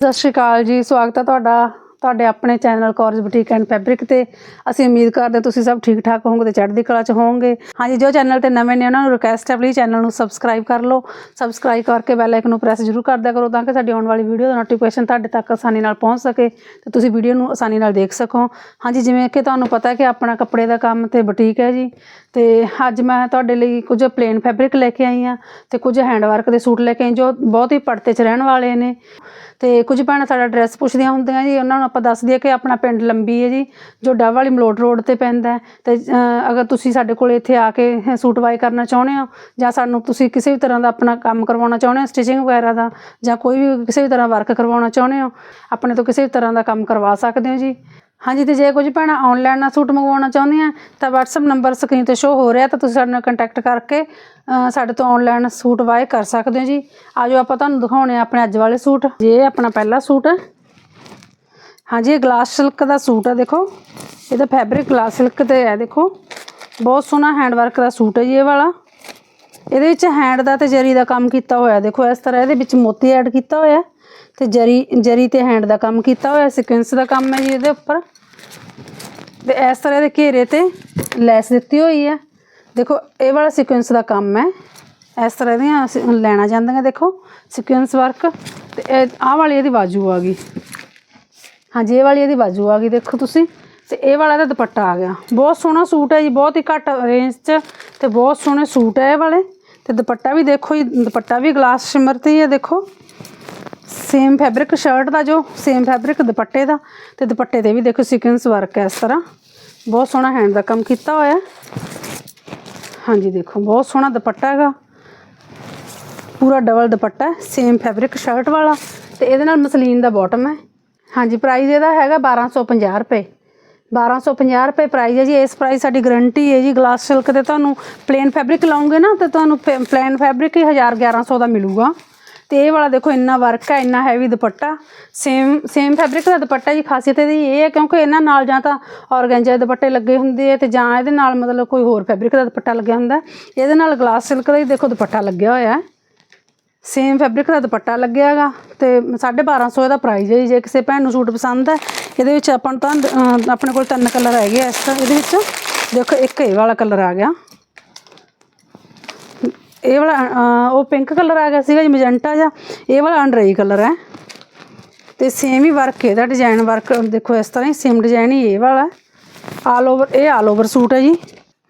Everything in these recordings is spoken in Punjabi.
ਸਤਿ ਸ਼੍ਰੀ ਅਕਾਲ ਜੀ, ਸਵਾਗਤ ਹੈ ਤੁਹਾਡਾ, ਤੁਹਾਡੇ ਆਪਣੇ channel course boutique and fabric ਤੇ। ਅਸੀਂ ਉਮੀਦ ਕਰਦੇ ਤੁਸੀਂ ਸਭ ਠੀਕ ਠਾਕ ਹੋਵੋਗੇ ਤੇ ਚੜ੍ਹਦੀ ਕਲਾ ਚ ਹੋਵੋਗੇ। ਹਾਂਜੀ, ਜੋ ਚੈਨਲ ਤੇ ਨਵੇਂ ਨੇ, ਉਹਨਾਂ ਨੂੰ ਰਿਕਵੈਸਟ ਹੈ ਪਲੀਜ਼ ਚੈਨਲ ਨੂੰ ਸਬਸਕ੍ਰਾਈਬ ਕਰ ਲਓ। ਸਬਸਕ੍ਰਾਈਬ ਕਰਕੇ ਬੈਲ ਆਈਕਨ ਨੂੰ ਪ੍ਰੈਸ ਜ਼ਰੂਰ ਕਰਦਿਆ ਕਰੋ ਤਾਂ ਕਿ ਸਾਡੀ ਆਉਣ ਵਾਲੀ ਵੀਡੀਓ ਦਾ ਨੋਟੀਫਿਕੇਸ਼ਨ ਤੁਹਾਡੇ ਤੱਕ ਆਸਾਨੀ ਨਾਲ ਪਹੁੰਚ ਸਕੇ ਤੇ ਤੁਸੀਂ ਵੀਡੀਓ ਨੂੰ ਆਸਾਨੀ ਨਾਲ ਦੇਖ ਸਕੋ। ਹਾਂਜੀ, ਜਿਵੇਂ ਕਿ ਤੁਹਾਨੂੰ ਪਤਾ ਕਿ ਆਪਣਾ ਕੱਪੜੇ ਦਾ ਕੰਮ ਤੇ ਬੁਟੀਕ ਹੈ ਜੀ, ਤੇ ਅੱਜ ਮੈਂ ਤੁਹਾਡੇ ਲਈ ਕੁਝ ਪਲੇਨ ਫੈਬਰਿਕ ਲੈ ਕੇ ਆਈ ਹਾਂ ਤੇ ਕੁਝ ਹੈਂਡ ਵਰਕ ਦੇ ਸੂਟ ਲੈ ਕੇ ਆਈ ਜੋ ਬਹੁਤ ਹੀ ਪੜਤੇ 'ਚ ਰਹਿਣ ਵਾਲੇ ਨੇ। ਤੇ ਕੁਝ ਭੈਣਾਂ ਸਾਡਾ ਐਡਰੈਸ ਪੁੱਛਦੀਆਂ ਹੁੰਦੀਆਂ ਜੀ, ਉਹਨਾਂ ਨੂੰ ਆਪਾਂ ਦੱਸ ਦਈਏ ਕਿ ਆਪਣਾ ਪਿੰਡ ਲੰਬੀ ਹੈ ਜੀ, ਜੋ ਡੱਬ ਵਾਲੀ ਮਲੋਟ ਰੋਡ ਤੇ ਪੈਂਦਾ ਹੈ। ਤੇ ਅਗਰ ਤੁਸੀਂ ਸਾਡੇ ਕੋਲ ਇੱਥੇ ਆ ਕੇ ਸੂਟ ਬਾਈ ਕਰਨਾ ਚਾਹੁੰਦੇ ਹੋ, ਜਾਂ ਸਾਨੂੰ ਤੁਸੀਂ ਕਿਸੇ ਵੀ ਤਰ੍ਹਾਂ ਦਾ ਆਪਣਾ ਕੰਮ ਕਰਵਾਉਣਾ ਚਾਹੁੰਦੇ ਹੋ ਸਟਿਚਿੰਗ ਵਗੈਰਾ ਦਾ, ਜਾਂ ਕੋਈ ਵੀ ਕਿਸੇ ਵੀ ਤਰ੍ਹਾਂ ਵਰਕ ਕਰਵਾਉਣਾ ਚਾਹੁੰਦੇ ਹੋ, ਆਪਣੇ ਤੋਂ ਕਿਸੇ ਵੀ ਤਰ੍ਹਾਂ ਦਾ ਕੰਮ ਕਰਵਾ ਸਕਦੇ ਹੋ ਜੀ। ਹਾਂਜੀ, ਤੇ ਜੇ ਕੁਝ ਭੈਣਾਂ ਆਨਲਾਈਨ ਸੂਟ ਮੰਗਵਾਉਣਾ ਚਾਹੁੰਦੀਆਂ, ਤਾਂ WhatsApp ਨੰਬਰ ਸਕਰੀਨ ਤੇ ਸ਼ੋ ਹੋ ਰਿਹਾ, ਤਾਂ ਤੁਸੀਂ ਸਾਡੇ ਨਾਲ ਕੰਟੈਕਟ ਕਰਕੇ ਸਾਡੇ ਤੋਂ ਆਨਲਾਈਨ ਸੂਟ ਬਾਏ ਕਰ ਸਕਦੇ ਹੋ ਜੀ। ਆਜੋ, ਆਪਾਂ ਤੁਹਾਨੂੰ ਦਿਖਾਉਣੇ ਆ ਆਪਣੇ ਅੱਜ ਵਾਲੇ ਸੂਟ ਜੇ, ਇਹ ਆਪਣਾ ਪਹਿਲਾ ਸੂਟ ਹੈ। ਹਾਂਜੀ, ਇਹ ਗਲਾਸ ਸਿਲਕ ਦਾ ਸੂਟ ਹੈ, ਦੇਖੋ। ਇਹਦਾ ਫੈਬਰਿਕ ਗਲਾਸ ਸਿਲਕ ਤੇ ਹੈ, ਦੇਖੋ। ਬਹੁਤ ਸੋਹਣਾ ਹੈਂਡ ਵਰਕ ਦਾ ਸੂਟ ਹੈ ਜੀ ਇਹ ਵਾਲਾ। ਇਹਦੇ ਵਿੱਚ ਹੈਂਡ ਦਾ ਤੇ ਜਰੀ ਦਾ ਕੰਮ ਕੀਤਾ ਹੋਇਆ, ਦੇਖੋ, ਇਸ ਤਰ੍ਹਾਂ ਇਹਦੇ ਵਿੱਚ ਮੋਤੀ ਐਡ ਕੀਤਾ ਹੋਇਆ। ਤੇ ਜਰੀ ਜਰੀ ਤੇ ਹੈਂਡ ਦਾ ਕੰਮ ਕੀਤਾ ਹੋਇਆ ਸੀਕੁਐਂਸ ਦਾ ਕੰਮ ਹੈ ਜੀ ਇਹਦੇ ਉੱਪਰ। ਤੇ ਇਸ ਤਰ੍ਹਾਂ ਦੇ ਘੇਰੇ ਤੇ ਲੈਸ ਦਿੱਤੀ ਹੋਈ ਹੈ। ਦੇਖੋ, ਇਹ ਵਾਲਾ ਸੀਕੁਐਂਸ ਦਾ ਕੰਮ ਹੈ। ਇਸ ਤਰ੍ਹਾਂ ਦੀਆਂ ਅਸੀਂ ਲੈਣਾ ਜਾਂਦੀਆਂ, ਦੇਖੋ ਸੀਕੁਐਂਸ ਵਰਕ ਤੇ ਇਹ, ਆਹ ਵਾਲੀ ਇਹਦੀ ਬਾਜੂ ਆ ਗਈ। ਹਾਂਜੀ, ਇਹ ਵਾਲੀ ਇਹਦੀ ਬਾਜੂ ਆ ਗਈ, ਦੇਖੋ ਤੁਸੀਂ। ਤੇ ਇਹ ਵਾਲਾ ਦਾ ਦੁਪੱਟਾ ਆ ਗਿਆ। ਬਹੁਤ ਸੋਹਣਾ ਸੂਟ ਹੈ ਜੀ, ਬਹੁਤ ਹੀ ਘੱਟ ਰੇਂਜ 'ਚ ਤੇ ਬਹੁਤ ਸੋਹਣੇ ਸੂਟ ਹੈ ਇਹ ਵਾਲੇ। ਤੇ ਦੁਪੱਟਾ ਵੀ ਦੇਖੋ ਜੀ, ਦੁਪੱਟਾ ਵੀ ਗਲਾਸ ਸ਼ਿਮਰ ਤੇ ਹੀ ਹੈ, ਦੇਖੋ। ਸੇਮ ਫੈਬਰਿਕ ਸ਼ਰਟ ਦਾ ਜੋ ਸੇਮ ਫੈਬਰਿਕ ਦੁਪੱਟੇ ਦਾ। ਤੇ ਦੁਪੱਟੇ ਤੇ ਵੀ ਦੇਖੋ ਸੀਕੁਐਂਸ ਵਰਕ ਹੈ ਇਸ ਤਰ੍ਹਾਂ। ਬਹੁਤ ਸੋਹਣਾ ਹੈਂਡ ਦਾ ਕੰਮ ਕੀਤਾ ਹੋਇਆ ਹਾਂਜੀ, ਦੇਖੋ, ਬਹੁਤ ਸੋਹਣਾ ਦੁਪੱਟਾ ਹੈਗਾ। ਪੂਰਾ double dupatta same fabric shirt ਵਾਲਾ। ਤੇ ਇਹਦੇ ਨਾਲ ਮਸਲੀਨ ਦਾ ਬਾਟਮ ਹੈ। ਹਾਂਜੀ ਪ੍ਰਾਈਸ ਇਹਦਾ ਹੈਗਾ 1250 ਰੁਪਏ। 1250 ਰੁਪਏ ਪ੍ਰਾਈਸ ਹੈ ਜੀ। ਇਸ ਪ੍ਰਾਈਸ ਸਾਡੀ ਗਾਰੰਟੀ ਹੈ ਜੀ। ਗਲਾਸ ਸਿਲਕ ਤੇ ਤੁਹਾਨੂੰ ਪਲੇਨ ਫੈਬਰਿਕ ਲਾਉਂਗੇ ਨਾ, ਤੇ ਤੁਹਾਨੂੰ ਪਲੇਨ ਫੈਬਰਿਕ ਹੀ 1000 1100 ਦਾ ਮਿਲੂਗਾ। ਤੇ ਇਹ ਵਾਲਾ ਦੇਖੋ ਇੰਨਾ ਵਰਕ ਹੈ, ਇੰਨਾ heavy dupatta. Same same fabric ਦਾ ਦੁਪੱਟਾ ਜੀ, ਖਾਸੀਅਤ ਇਹਦੀ ਇਹ ਹੈ ਕਿਉਂਕਿ ਇਹਨਾਂ ਨਾਲ ਜਾਂ ਤਾਂ ਔਰਗੈਂਜਾ ਦੇ ਦੁਪੱਟੇ ਲੱਗੇ ਹੁੰਦੇ ਆ ਤੇ ਜਾਂ ਇਹਦੇ ਨਾਲ ਮਤਲਬ ਕੋਈ ਹੋਰ ਫੈਬਰਿਕ ਦਾ ਦੁਪੱਟਾ ਲੱਗਿਆ ਹੁੰਦਾ। ਇਹਦੇ ਨਾਲ ਗਲਾਸ ਸਿਲਕ ਦਾ ਹੀ ਦੇਖੋ ਦੁਪੱਟਾ ਲੱਗਿਆ ਹੋਇਆ ਹੈ। ਸੇਮ ਫੈਬਰਿਕ ਦਾ ਦੁਪੱਟਾ ਲੱਗਿਆ ਹੈਗਾ ਤੇ 1250 ਇਹਦਾ ਪ੍ਰਾਈਸ ਹੈ ਜੀ, ਜੇ ਕਿਸੇ ਭੈਣ ਨੂੰ ਸੂਟ ਪਸੰਦ ਹੈ। ਇਹਦੇ ਵਿੱਚ ਆਪਾਂ ਨੂੰ ਤਾਂ ਆਪਣੇ ਕੋਲ ਤਿੰਨ ਕਲਰ ਹੈਗੇ ਆ ਇਸ ਤਰ੍ਹਾਂ ਇਹਦੇ ਵਿੱਚ। ਦੇਖੋ ਇੱਕ ਇਹ ਵਾਲਾ ਕਲਰ ਆ ਗਿਆ। ਇਹ ਵਾਲਾ ਅਹ, ਉਹ ਪਿੰਕ ਕਲਰ ਆ ਗਿਆ ਸੀਗਾ ਜੀ ਮੈਜੈਂਟਾ ਜਿਹਾ। ਇਹ ਵਾਲਾ ਅੰਡਰਈ ਕਲਰ ਹੈ। ਤੇ ਸੇਮ ਹੀ ਵਰਕ ਇਹਦਾ ਡਿਜ਼ਾਈਨ ਵਰਕ ਦੇਖੋ ਇਸ ਤਰ੍ਹਾਂ ਹੀ ਸੇਮ ਡਿਜ਼ਾਈਨ ਹੀ ਇਹ ਵਾਲਾ। ਆਲ ਓਵਰ ਇਹ ਆਲ ਓਵਰ ਸੂਟ ਹੈ ਜੀ।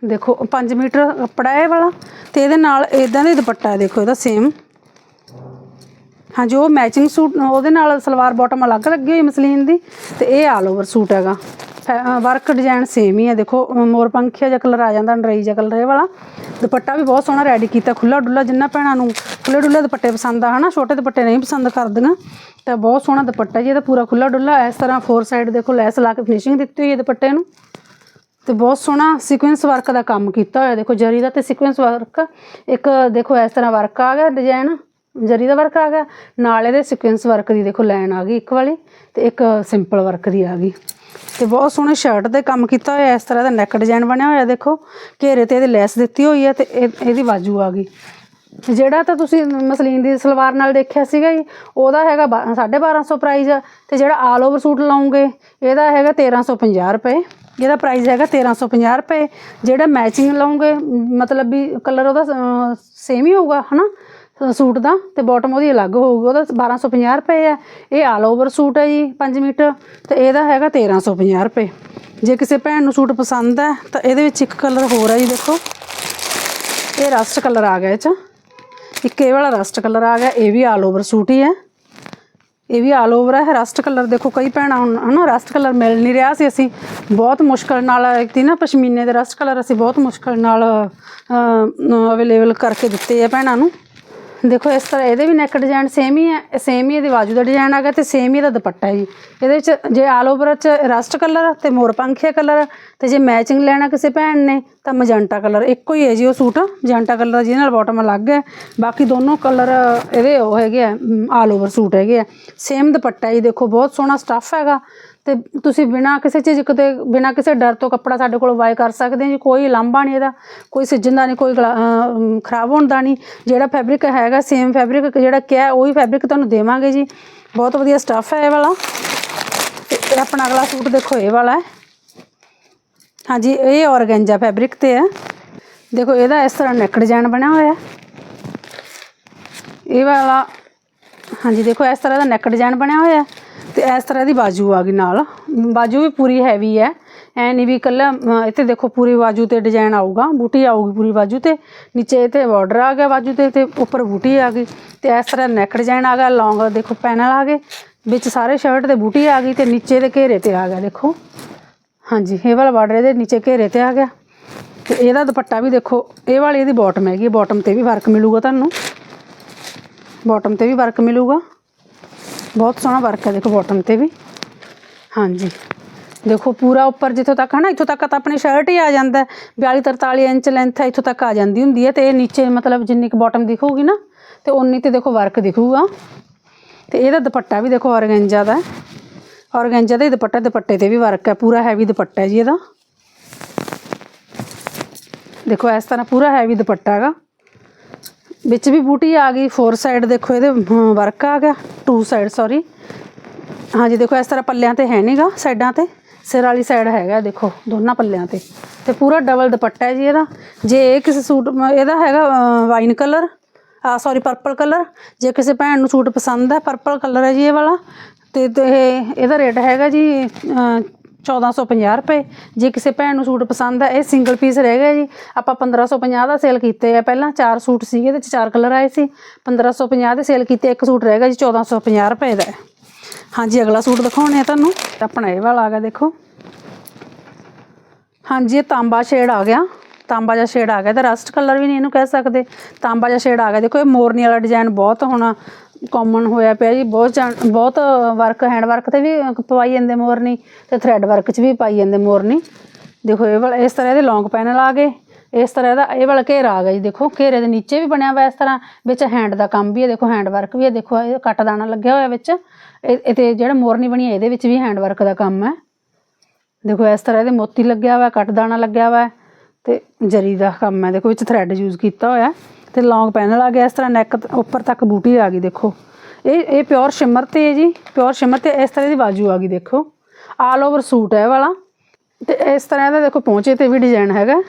ਦੇਖੋ 5 ਮੀਟਰ ਕੱਪੜਾ ਹੈ ਇਹ ਵਾਲਾ। ਤੇ ਇਹਦੇ ਨਾਲ ਇਦਾਂ ਦੇ ਦੁਪੱਟਾ ਹੈ ਦੇਖੋ ਇਹਦਾ ਸੇਮ ਹਾਂਜੀ ਉਹ ਮੈਚਿੰਗ ਸੂਟ ਉਹਦੇ ਨਾਲ ਸਲਵਾਰ ਬਾਟਮ ਅਲੱਗ ਲੱਗੀ ਹੋਈ ਮਸਲੀਨ ਦੀ। ਤੇ ਇਹ ਆਲ ਓਵਰ ਸੂਟ ਹੈਗਾ। ਵਰਕ ਡਿਜ਼ਾਈਨ ਸੇਮ ਹੀ ਹੈ। ਦੇਖੋ, ਅਹ, ਮੋਰ ਪੰਖੀਆ ਜਿਹਾ ਕਲਰ ਆ ਜਾਂਦਾ ਅੰਡਰਈ ਜਿਹਾ ਕਲਰ ਇਹ ਵਾਲਾ। ਦੁਪੱਟਾ ਵੀ ਬਹੁਤ ਸੋਹਣਾ ਰੈਡੀ ਕੀਤਾ ਖੁੱਲਾ ਡੁੱਲਾ ਜਿੰਨਾ ਭੈਣਾਂ ਨੂੰ ਖੁੱਲੇ ਡੁੱਲੇ ਦੁਪੱਟੇ ਪਸੰਦ ਆ, ਹਨਾ? ਛੋਟੇ ਦੁਪੱਟੇ ਨਹੀਂ ਪਸੰਦ ਕਰਦੀਆਂ, ਤਾਂ ਬਹੁਤ ਸੋਹਣਾ ਦੁਪੱਟਾ ਜੀ, ਇਹਦਾ ਪੂਰਾ ਖੁੱਲਾ ਡੁੱਲਾ ਇਸ ਤਰ੍ਹਾਂ ਫੋਰ ਸਾਈਡ ਦੇਖੋ, ਲੈਸ ਲਾ ਕੇ ਫਿਨਿਸ਼ਿੰਗ ਦਿੱਤੀ ਹੋਈ ਹੈ ਦੁਪੱਟੇ ਨੂੰ। ਤੇ ਬਹੁਤ ਸੋਹਣਾ ਸੀਕੁਐਂਸ ਵਰਕ ਦਾ ਕੰਮ ਕੀਤਾ ਹੋਇਆ। ਦੇਖੋ, ਜਰੀ ਦਾ ਤੇ ਸੀਕੁਐਂਸ ਵਰਕ ਇੱਕ ਦੇਖੋ, ਇਸ ਤਰ੍ਹਾਂ ਵਰਕ ਆ ਗਿਆ ਡਿਜ਼ਾਈਨ ਜਰੀ ਦਾ ਵਰਕ ਆ ਗਿਆ, ਨਾਲ ਇਹਦੇ ਸੀਕੁਐਂਸ ਵਰਕ ਦੀ ਦੇਖੋ ਲਾਈਨ ਆ ਗਈ ਇੱਕ ਵਾਲੀ, ਤੇ ਇੱਕ ਸਿੰਪਲ ਵਰਕ ਦੀ ਆ ਗਈ। ਤੇ ਬਹੁਤ ਸੋਹਣੇ ਸ਼ਰਟ ਤੇ ਕੰਮ ਕੀਤਾ ਹੋਇਆ ਇਸ ਤਰ੍ਹਾਂ ਦਾ ਨੈਕ ਡਿਜ਼ਾਈਨ ਬਣਿਆ ਹੋਇਆ ਦੇਖੋ ਘੇਰੇ ਤੇ ਇਹਦੇ ਲੈਸ ਦਿੱਤੀ ਹੋਈ ਹੈ ਤੇ ਇਹ- ਇਹਦੀ ਬਾਜੂ ਆ ਗਈ। ਜਿਹੜਾ ਤਾਂ ਤੁਸੀਂ ਮਸਲੀਨ ਦੀ ਸਲਵਾਰ ਨਾਲ ਦੇਖਿਆ ਸੀਗਾ ਜੀ ਉਹਦਾ ਹੈਗਾ ਬਾ- 1250 ਪ੍ਰਾਈਸ ਤੇ ਜਿਹੜਾ ਆਲ ਓਵਰ ਸੂਟ ਲਾਉਂਗੇ ਇਹਦਾ ਹੈਗਾ 1350 ਰੁਪਏ। ਇਹਦਾ ਪ੍ਰਾਈਸ ਹੈਗਾ 1350 ਰੁਪਏ। ਜਿਹੜਾ ਮੈਚਿੰਗ ਲਾਉਂਗੇ ਮਤਲਬ ਵੀ ਕਲਰ ਉਹਦਾ ਸੇਮ ਹੀ ਹੋਊਗਾ ਹਨਾ? ਅ, ਸੂਟ ਦਾ ਤੇ ਬਾਟਮ ਉਹਦੀ ਅਲੱਗ ਹੋਊਗੀ, ਉਹਦਾ 1250 ਰੁਪਏ ਹੈ ਇਹ ਆਲ ਓਵਰ ਸੂਟ ਹੈ ਜੀ 5 ਮੀਟਰ। ਤੇ ਇਹਦਾ ਹੈਗਾ 1350 ਰੁਪਏ। ਜੇ ਕਿਸੇ ਭੈਣ ਨੂੰ ਸੂਟ ਪਸੰਦ ਹੈ ਤਾਂ ਇਹਦੇ ਵਿੱਚ ਇੱਕ ਕਲਰ ਹੋਰ ਹੈ ਜੀ, ਦੇਖੋ। ਇਹ ਰਸਟ ਕਲਰ ਆ ਗਿਆ ਇਹ ਚ। ਇੱਕ ਇਹ ਵਾਲਾ ਰਸਟ ਕਲਰ ਆ ਗਿਆ, ਇਹ ਵੀ ਆਲ ਓਵਰ ਸੂਟ ਹੀ ਹੈ ਇਹ ਵੀ ਆਲ ਓਵਰ ਹੈ ਰਸਟ ਕਲਰ ਦੇਖੋ, ਕਈ ਭੈਣਾਂ ਹੁਣ, ਹਨਾ ਰਸਟ ਕਲਰ ਮਿਲ ਨਹੀਂ ਰਿਹਾ ਸੀ ਅਸੀਂ। ਬਹੁਤ ਮੁਸ਼ਕਲ ਨਾਲ ਇੱਕ ਤੀ ਨਾ, ਪਸ਼ਮੀਨੇ ਦੇ ਰਸਟ ਕਲਰ ਅਸੀਂ ਬਹੁਤ ਮੁਸ਼ਕਲ ਨਾਲ ਅਵੇਲੇਬਲ ਕਰਕੇ ਦਿੱਤੇ ਆ ਭੈਣਾਂ ਨੂੰ। ਦੇਖੋ, ਇਸ ਤਰ੍ਹਾਂ ਇਹਦੇ ਵੀ ਨੈਕ ਡਿਜ਼ਾਈਨ ਸੇਮ ਹੀ ਹੈ ਸੇਮ ਹੀ ਇਹਦੀ ਬਾਜੂ ਦਾ ਡਿਜ਼ਾਈਨ ਆ ਗਿਆ ਤੇ ਸੇਮ ਹੀ ਇਹਦਾ ਦੁਪੱਟਾ ਹੈ ਜੀ। ਇਹਦੇ ਵਿੱਚ ਜੇ ਆਲ ਓਵਰ ਚ ਰਸਟ ਕਲਰ ਤੇ ਮੋਰ ਪੰਖੀਆ ਕਲਰ ਤੇ ਜੇ ਮੈਚਿੰਗ ਲੈਣਾ ਕਿਸੇ ਭੈਣ ਨੇ ਤਾਂ ਮਜੰਟਾ ਕਲਰ ਇੱਕੋ ਹੀ ਹੈ ਜੀ ਉਹ ਸੂਟ ਮਜੰਟਾ ਕਲਰ ਜਿਹਦੇ ਨਾਲ ਬਾਟਮ ਅਲੱਗ ਹੈ। ਬਾਕੀ ਦੋਨੋਂ ਕਲਰ ਇਹਦੇ ਉਹ ਹੈਗੇ ਆ ਆਲ ਓਵਰ ਸੂਟ ਹੈਗੇ ਆ। ਸੇਮ ਦੁਪੱਟਾ ਜੀ, ਦੇਖੋ, ਬਹੁਤ ਸੋਹਣਾ ਸਟੱਫ ਹੈਗਾ। ਤੇ ਤੁਸੀਂ ਬਿਨਾ ਕਿਸੇ ਚੀਜ਼, ਕਿਤੇ ਬਿਨਾ ਕਿਸੇ ਡਰ ਤੋਂ ਕੱਪੜਾ ਸਾਡੇ ਕੋਲ ਬਾਏ ਕਰ ਸਕਦੇ ਹੋ ਜੀ, ਕੋਈ ਲਾਂਭਾ ਨਹੀਂ ਇਹਦਾ, ਕੋਈ ਸਿੱਜਣ ਦਾ ਨਹੀਂ, ਕੋਈ ਗਲਾ- ਖਰਾਬ ਹੋਣ ਦਾ ਨਹੀਂ। ਜਿਹੜਾ ਫੈਬਰਿਕ ਹੈਗਾ ਸੇਮ ਫੈਬਰਿਕ ਜਿਹੜਾ ਕਿਹਾ ਉਹੀ ਫੈਬਰਿਕ ਤੁਹਾਨੂੰ ਦੇਵਾਂਗੇ ਜੀ। ਬਹੁਤ ਵਧੀਆ ਸਟੱਫ ਹੈ ਇਹ ਵਾਲਾ। ਤੇ ਇਹ ਆਪਣਾ ਅਗਲਾ ਸੂਟ ਦੇਖੋ, ਇਹ ਵਾਲਾ ਹੈ। ਹਾਂਜੀ, ਇਹ ਔਰਗੈਂਜਾ ਫੈਬਰਿਕ ਤੇ ਹੈ। ਦੇਖੋ, ਇਹਦਾ ਇਸ ਤਰ੍ਹਾਂ ਨੈਕ ਡਿਜ਼ਾਈਨ ਬਣਿਆ ਹੋਇਆ। ਇਹ ਵਾਲਾ, ਹਾਂਜੀ, ਦੇਖੋ, ਇਸ ਤਰ੍ਹਾਂ ਦਾ ਨੈਕ ਡਿਜ਼ਾਈਨ ਬਣਿਆ ਹੋਇਆ। ਤੇ ਇਸ ਤਰ੍ਹਾਂ ਦੀ ਬਾਜੂ ਆ ਗਈ ਨਾਲ। ਬਾਜੂ ਵੀ ਪੂਰੀ ਹੈਵੀ ਹੈ। ਐ ਨਹੀਂ ਵੀ ਇਕੱਲਾ ਇੱਥੇ ਦੇਖੋ ਪੂਰੀ ਬਾਜੂ ਤੇ ਡਿਜ਼ਾਈਨ ਆਊਗਾ, ਬੂਟੀ ਆਊਗੀ ਪੂਰੀ ਬਾਜੂ ਤੇ। ਨੀਚੇ ਤੇ ਬਾਰਡਰ ਆ ਗਿਆ ਬਾਜੂ ਤੇ ਤੇ ਉੱਪਰ ਬੂਟੀ ਆ ਗਈ। ਤੇ ਇਸ ਤਰ੍ਹਾਂ ਨੈਕ ਡਿਜ਼ਾਈਨ ਆ ਗਿਆ ਲੌਂਗ ਦੇਖੋ ਪੈਨਲ ਆ ਗਏ। ਵਿੱਚ ਸਾਰੇ ਸ਼ਰਟ ਤੇ ਬੂਟੀ ਆ ਗਈ ਤੇ ਨੀਚੇ ਦੇ ਘੇਰੇ ਤੇ ਆ ਗਿਆ ਦੇਖੋ। ਹਾਂਜੀ, ਇਹ ਵਾਲਾ ਬਾਰਡਰ ਇਹਦੇ ਨੀਚੇ ਘੇਰੇ ਤੇ ਆ ਗਿਆ। ਤੇ ਇਹਦਾ ਦੁਪੱਟਾ ਵੀ ਦੇਖੋ, ਇਹ ਵਾਲੀ ਇਹਦੀ ਬਾਟਮ ਹੈਗੀ ਬਾਟਮ ਤੇ ਵੀ ਵਰਕ ਮਿਲੂਗਾ ਤੁਹਾਨੂੰ। ਬਾਟਮ ਤੇ ਵੀ ਵਰਕ ਮਿਲੂਗਾ। ਬਹੁਤ ਸੋਹਣਾ ਵਰਕ ਹੈ, ਦੇਖੋ ਬਾਟਮ ਤੇ ਵੀ। ਹਾਂਜੀ। ਦੇਖੋ ਪੂਰਾ ਉੱਪਰ ਜਿੱਥੋਂ ਤੱਕ ਹੈ ਨਾ ਇੱਥੋਂ ਤੱਕ ਤਾਂ ਆਪਣੇ ਸ਼ਰਟ ਹੀ ਆ ਜਾਂਦਾ 42 43 ਇੰਚ ਲੈਂਥ ਹੈ, ਇੱਥੋਂ ਤੱਕ ਆ ਜਾਂਦੀ ਹੁੰਦੀ ਹੈ ਤੇ ਇਹ ਨੀਚੇ ਮਤਲਬ ਜਿੰਨੀ ਕੁ ਬਾਟਮ ਦਿਖੂਗੀ ਨਾ, ਤੇ ਉਨੀ ਤੇ ਦੇਖੋ ਵਰਕ ਦਿਖੂਗਾ। ਤੇ ਇਹਦਾ ਦੁਪੱਟਾ ਵੀ ਦੇਖੋ ਔਰਗੈਂਜਾ ਦਾ ਔਰਗੈਂਜਾ ਦਾ ਹੀ ਦੁਪੱਟਾ, ਦੁਪੱਟੇ ਤੇ ਵੀ ਵਰਕ ਹੈ, ਪੂਰਾ ਹੈਵੀ ਦੁਪੱਟਾ ਜੀ ਇਹਦਾ। ਦੇਖੋ ਇਸ ਤਰ੍ਹਾਂ ਪੂਰਾ ਹੈਵੀ ਦੁਪੱਟਾ ਹੈਗਾ। ਵਿੱਚ ਵੀ ਬੂਟੀ ਆ ਗਈ ਫੋਰ ਸਾਈਡ ਦੇਖੋ ਇਹਦੇ ਵਰਕ ਆ ਗਿਆ ਟੂ ਸਾਈਡ ਸੌਰੀ ਹਾਂਜੀ, ਦੇਖੋ ਇਸ ਤਰ੍ਹਾਂ ਪੱਲਿਆਂ ਤੇ ਹੈ ਨਹੀਂਗਾ ਸਾਈਡਾਂ ਤੇ। ਸਿਰ ਵਾਲੀ ਸਾਈਡ ਹੈਗਾ, ਦੇਖੋ, ਦੋਨਾਂ ਪੱਲਿਆਂ ਤੇ। ਤੇ ਪੂਰਾ ਡਬਲ ਦੁਪੱਟਾ ਹੈ ਜੀ ਇਹਦਾ। ਜੇ ਇਹ ਕਿਸੇ ਸੂਟ, ਇਹਦਾ ਹੈਗਾ ਵਾਈਨ ਕਲਰ ਆ ਸੌਰੀ ਪਰਪਲ ਕਲਰ ਜੇ ਕਿਸੇ ਭੈਣ ਨੂੰ ਸੂਟ ਪਸੰਦ ਹੈ ਪਰਪਲ ਕਲਰ ਹੈ ਜੀ ਇਹ ਵਾਲਾ। ਤੇ ਇਹ- ਇਹਦਾ ਰੇਟ ਹੈਗਾ ਜੀ 1450 ਰੁਪਏ। ਜੇ ਕਿਸੇ ਭੈਣ ਨੂੰ ਸੂਟ ਪਸੰਦ ਹੈ ਇਹ ਸਿੰਗਲ ਪੀਸ ਰਹਿ ਗਿਆ ਜੀ। ਆਪਾਂ 1550 ਦਾ ਸੇਲ ਕੀਤੇ ਆ ਪਹਿਲਾਂ। ਚਾਰ ਸੂਟ ਸੀਗੇ, ਇਹਦੇ ਚ ਚਾਰ ਕਲਰ ਆਏ ਸੀ। 1550 ਦੇ ਸੇਲ ਕੀਤੇ, ਇੱਕ ਸੂਟ ਰਹਿ ਗਿਆ ਜੀ 1450 ਰੁਪਏ ਦਾ। ਹਾਂਜੀ, ਅਗਲਾ ਸੂਟ ਦਿਖਾਉਣੇ ਆ ਤੁਹਾਨੂੰ। ਆਪਣਾ ਇਹ ਵਾਲਾ ਆ ਗਿਆ, ਦੇਖੋ। ਹਾਂਜੀ, ਇਹ ਤਾਂਬਾ ਸ਼ੇਡ ਆ ਗਿਆ। ਤਾਂਬਾ ਜਿਹਾ ਸ਼ੇਡ ਆ ਗਿਆ। ਤਾਂ ਰਸਟ ਕਲਰ ਵੀ ਨਹੀਂ ਇਹਨੂੰ ਕਹਿ ਸਕਦੇ। ਤਾਂਬਾ ਜਿਹਾ ਸ਼ੇਡ ਆ ਗਿਆ। ਦੇਖੋ, ਇਹ ਮੋਰਨੀ ਵਾਲਾ ਡਿਜ਼ਾਈਨ ਬਹੁਤ ਹੋਣਾ। ਕਾਮਨ ਹੋਇਆ ਪਿਆ ਜੀ, ਬਹੁਤ ਜਾਣ- ਬਹੁਤ ਵਰਕ ਹੈਂਡ ਵਰਕ ਤੇ ਵੀ ਪਵਾਈ ਜਾਂਦੇ ਮੋਰਨੀ ਤੇ ਥਰੈਡ ਵਰਕ 'ਚ ਵੀ ਪਾਈ ਜਾਂਦੇ ਮੋਰਨੀ। ਦੇਖੋ ਇਹ ਵਾਲਾ, ਇਸ ਤਰ੍ਹਾਂ ਇਹਦੇ ਲੌਂਗ ਪੈਨਲ ਆ ਗਏ, ਇਸ ਤਰ੍ਹਾਂ ਇਹਦਾ, ਇਹ ਵਾਲਾ ਘੇਰਾ ਆ ਗਿਆ ਜੀ, ਦੇਖੋ, ਘੇਰੇ ਦੇ ਨੀਚੇ ਵੀ ਬਣਿਆ ਹੋਇਆ ਇਸ ਤਰ੍ਹਾਂ, ਵਿੱਚ ਹੈਂਡ ਦਾ ਕੰਮ ਵੀ ਹੈ, ਦੇਖੋ ਹੈਂਡ ਵਰਕ ਵੀ ਹੈ, ਦੇਖੋ, ਇਹ ਕੱਟ ਦਾਣਾ ਲੱਗਿਆ ਹੋਇਆ ਵਿੱਚ। ਇਹ ਇਹ ਤੇ ਜਿਹੜਾ ਮੋਰਨੀ ਬਣੀ ਹੈ, ਇਹਦੇ ਵਿੱਚ ਵੀ ਹੈਂਡ ਵਰਕ ਦਾ ਕੰਮ ਹੈ। ਦੇਖੋ, ਇਸ ਤਰ੍ਹਾਂ ਇਹਦੇ ਮੋਤੀ ਲੱਗਿਆ ਹੋਇਆ, ਕੱਟ ਦਾਣਾ ਲੱਗਿਆ ਹੋਇਆ ਹੈ ਤੇ ਜਰੀ ਦਾ ਕੰਮ ਹੈ, ਦੇਖੋ, ਵਿੱਚ ਥਰੈਡ ਯੂਜ਼ ਕੀਤਾ ਹੋਇਆ। ਹੈ ਤੇ ਲੌਂਗ ਪੈਨਲ ਆ ਗਿਆ, ਇਸ ਤਰ੍ਹਾਂ ਨੈਕ ਉੱਪਰ ਤੱਕ ਬੂਟੀ ਆ ਗਈ, ਦੇਖੋ। ਇਹ ਇਹ ਪਿਓਰ ਸ਼ਿਮਰ ਤੇ ਹੈ ਜੀ ਪਿਓਰ ਸ਼ਿਮਰ ਤੇ ਇਸ ਤਰ੍ਹਾਂ ਦੀ ਬਾਜੂ ਆ ਗਈ, ਦੇਖੋ। ਆਲ ਓਵਰ ਸੂਟ ਹੈ ਇਹ ਵਾਲਾ। ਤੇ ਇਸ ਤਰ੍ਹਾਂ ਇਹਦਾ ਦੇਖੋ ਪਹੁੰਚੇ ਤੇ ਵੀ ਡਿਜ਼ਾਈਨ ਹੈਗਾ।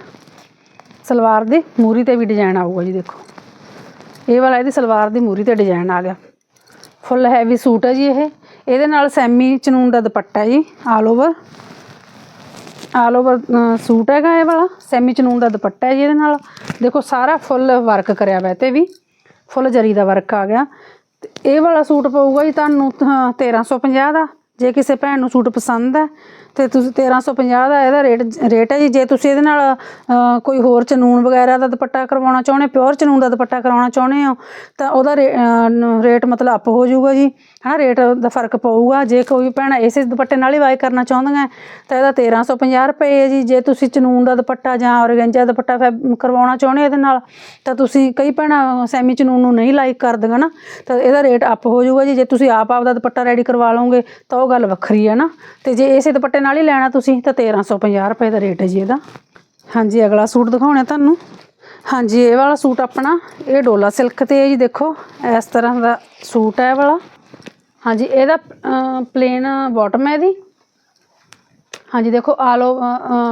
ਸਲਵਾਰ ਦੀ ਮੂਰੀ ਤੇ ਵੀ ਡਿਜ਼ਾਈਨ ਆਊਗਾ ਜੀ, ਦੇਖੋ। ਇਹ ਵਾਲਾ, ਇਹਦੀ ਸਲਵਾਰ ਦੀ ਮੂਰੀ ਤੇ ਡਿਜ਼ਾਈਨ ਆ ਗਿਆ। ਫੁੱਲ ਹੈਵੀ ਸੂਟ ਹੈ ਜੀ ਇਹ। ਇਹਦੇ ਨਾਲ ਸੈਮੀ ਚਨੂਨ ਦਾ ਦੁਪੱਟਾ ਜੀ all over all over suit ਹੈਗਾ ਇਹ ਵਾਲਾ ਸੈਮੀ ਚਨੂਨ ਦਾ ਦੁਪੱਟਾ ਹੈ ਜੀ ਇਹਦੇ ਨਾਲ। ਦੇਖੋ ਸਾਰਾ ਫੁੱਲ ਵਰਕ ਕਰਿਆ ਹੋਇਆ ਤੇ ਵੀ। ਫੁੱਲ ਜਰੀ ਦਾ ਵਰਕ ਆ ਗਿਆ। ਤੇ ਇਹ ਵਾਲਾ ਸੂਟ ਪਊਗਾ ਜੀ ਤੁਹਾਨੂੰ ਅਹ, 1350 ਦਾ। ਜੇ ਕਿਸੇ ਭੈਣ ਨੂੰ ਸੂਟ ਪਸੰਦ ਹੈ ਤੇ ਤੁਸੀਂ 1350 ਦਾ ਇਹਦਾ ਰੇਟ ਰੇਟ ਹੈ ਜੀ। ਜੇ ਤੁਸੀਂ ਇਹਦੇ ਨਾਲ ਕੋਈ ਹੋਰ ਚਨੂਨ ਵਗੈਰਾ ਦਾ ਦੁਪੱਟਾ ਕਰਵਾਉਣਾ ਚਾਹੁੰਦੇ ਪਿਓਰ ਚਨੂਨ ਦਾ ਦੁਪੱਟਾ ਕਰਾਉਣਾ ਚਾਹੁੰਦੇ ਹੋ ਤਾਂ ਉਹਦਾ ਰੇ- ਰੇਟ ਮਤਲਬ ਅਪ ਹੋ ਜਾਊਗਾ ਜੀ। ਹਨਾ, ਰੇਟ ਦਾ ਫ਼ਰਕ ਪਊਗਾ। ਜੇ ਕੋਈ ਭੈਣ ਇਸੇ ਦੁਪੱਟੇ ਨਾਲ ਹੀ ਵਾਈ ਕਰਨਾ ਚਾਹੁੰਦੀਆਂ, ਤਾਂ ਇਹਦਾ 1350 ਰੁਪਏ ਹੈ ਜੀ। ਜੇ ਤੁਸੀਂ ਚਨੂਨ ਦਾ ਦੁਪੱਟਾ ਜਾਂ ਔਰਗੈਂਜਾ ਦੁਪੱਟਾ ਫੈਬ- ਕਰਵਾਉਣਾ ਚਾਹੁੰਦੇ ਹੋ ਇਹਦੇ ਨਾਲ, ਤਾਂ ਤੁਸੀਂ ਕਈ ਭੈਣਾਂ ਸੈਮੀ ਚਨੂਨ ਨੂੰ ਨਹੀਂ ਲਾਈਕ ਕਰਦੀਆਂ ਨਾ, ਤਾਂ ਇਹਦਾ ਰੇਟ ਅਪ ਹੋ ਜਾਊਗਾ ਜੀ। ਜੇ ਤੁਸੀਂ ਆਪ ਆਪ ਦਾ ਦੁਪੱਟਾ ਰੈਡੀ ਕਰਵਾ ਲਓਗੇ, ਤਾਂ ਉਹ ਗੱਲ ਵੱਖਰੀ ਹੈ ਨਾ। ਤੇ ਜੇ ਇਸੇ ਦੁਪੱਟੇ ਨਾਲ ਹੀ ਲੈਣਾ ਤੁਸੀਂ, ਤਾਂ 1350 ਰੁਪਏ ਦਾ ਰੇਟ ਹੈ ਜੀ ਇਹਦਾ। ਹਾਂਜੀ, ਅਗਲਾ ਸੂਟ ਦਿਖਾਉਣਾ ਤੁਹਾਨੂੰ। ਹਾਂਜੀ, ਇਹ ਵਾਲਾ ਸੂਟ ਆਪਣਾ, ਇਹ ਡੋਲਾ ਸਿਲਕ ਤੇ ਹੈ ਜੀ, ਦੇਖੋ। ਇਸ ਤਰ੍ਹਾਂ ਦਾ ਸੂਟ ਹੈ ਇਹ ਵਾਲਾ। ਹਾਂਜੀ, ਇਹਦਾ ਪਲੇਨ ਬਾਟਮ ਹੈ ਇਹਦੀ। ਹਾਂਜੀ, ਦੇਖੋ, ਆਲੋ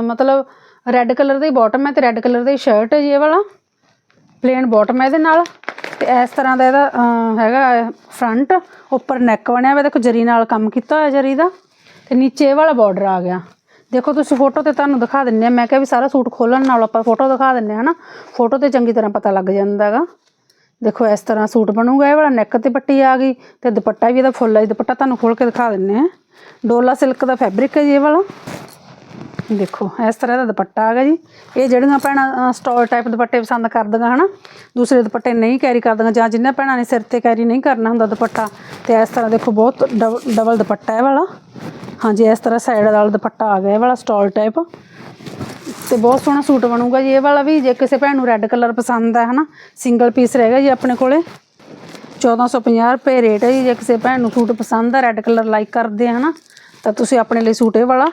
ਮਤਲਬ ਰੈੱਡ ਕਲਰ ਦੀ ਬਾਟਮ ਹੈ ਤੇ ਰੈੱਡ ਕਲਰ ਦੀ ਸ਼ਰਟ ਹੈ ਜੀ ਇਹ ਵਾਲਾ। ਪਲੇਨ ਬਾਟਮ ਹੈ ਇਹਦੇ ਨਾਲ। ਤੇ ਇਸ ਤਰ੍ਹਾਂ ਦਾ ਇਹਦਾ ਹੈਗਾ ਫਰੰਟ ਉੱਪਰ ਨੈਕ ਬਣਿਆ ਹੋਇਆ, ਦੇਖੋ, ਜਰੀ ਨਾਲ ਕੰਮ ਕੀਤਾ ਹੋਇਆ ਜਰੀ ਦਾ। ਤੇ ਨੀਚੇ ਇਹ ਵਾਲਾ ਬਾਰਡਰ ਆ ਗਿਆ। ਦੇਖੋ, ਤੁਸੀਂ ਫੋਟੋ ਤੇ ਤੁਹਾਨੂੰ ਦਿਖਾ ਦਿੰਨੇ ਆ। ਮੈਂ ਕਿਹਾ ਵੀ ਸਾਰਾ ਸੂਟ ਖੋਲਣ ਨਾਲ ਆਪਾਂ ਫੋਟੋ ਦਿਖਾ ਦਿੰਨੇ ਆ, ਹਨਾ? ਫੋਟੋ ਤੇ ਚੰਗੀ ਤਰ੍ਹਾਂ ਪਤਾ ਲੱਗ ਜਾਂਦਾ ਹੈਗਾ। ਦੇਖੋ ਇਸ ਤਰ੍ਹਾਂ ਸੂਟ ਬਣੂਗਾ ਇਹ ਵਾਲਾ ਨੈਕ ਤੇ ਪੱਟੀ ਆ ਗਈ ਤੇ ਦੁਪੱਟਾ ਵੀ ਇਹਦਾ ਫੁੱਲ ਹੈ ਜੀ, ਦੁਪੱਟਾ ਤੁਹਾਨੂੰ ਖੋਲ ਕੇ ਦਿਖਾ ਦਿੰਨੇ ਆ ਡੋਲਾ ਸਿਲਕ ਦਾ ਫੈਬਰਿਕ ਹੈ ਜੀ ਇਹ ਵਾਲਾ। ਦੇਖੋ ਇਸ ਤਰ੍ਹਾਂ ਦਾ ਦੁਪੱਟਾ ਆ ਗਿਆ ਜੀ। ਇਹ ਜਿਹੜੀਆਂ ਭੈਣਾਂ ਸਟੋਲ ਟਾਈਪ ਦੁਪੱਟੇ ਪਸੰਦ ਕਰਦੀਆਂ ਹਨਾ ਦੂਸਰੇ ਦੁਪੱਟੇ ਨਹੀਂ ਕੈਰੀ ਕਰਦੀਆਂ ਜਾਂ ਜਿਨ੍ਹਾਂ ਭੈਣਾਂ ਨੇ ਸਿਰ ਤੇ ਕੈਰੀ ਨਹੀਂ ਕਰਨਾ ਹੁੰਦਾ ਦੁਪੱਟਾ ਤੇ ਇਸ ਤਰ੍ਹਾਂ ਦੇਖੋ ਬਹੁਤ ਡਬਲ ਡਬਲ ਦੁਪੱਟਾ ਇਹ ਵਾਲਾ। ਹਾਂਜੀ ਇਸ ਤਰ੍ਹਾਂ ਸਾਈਡ ਵਾਲਾ ਦੁਪੱਟਾ ਆ ਗਿਆ ਇਹ ਵਾਲਾ ਸਟੋਲ ਟਾਈਪ ਤੇ ਬਹੁਤ ਸੋਹਣਾ ਸੂਟ ਬਣੂਗਾ ਜੀ। ਇਹ ਵਾਲਾ ਵੀ ਜੇ ਕਿਸੇ ਭੈਣ ਨੂੰ ਰੈੱਡ ਕਲਰ ਪਸੰਦ ਹੈ ਹਨਾ? ਸਿੰਗਲ ਪੀਸ ਰਹੇਗਾ ਜੀ ਆਪਣੇ ਕੋਲੇ। 1450 ਰੁਪਏ ਰੇਟ ਹੈ ਜੀ। ਜੇ ਕਿਸੇ ਭੈਣ ਨੂੰ ਸੂਟ ਪਸੰਦ ਆ ਰੈੱਡ ਕਲਰ ਲਾਈਕ ਕਰਦੇ ਆ, ਹਨਾ? ਤਾਂ ਤੁਸੀਂ ਆਪਣੇ ਲਈ ਸੂਟ ਇਹ ਵਾਲਾ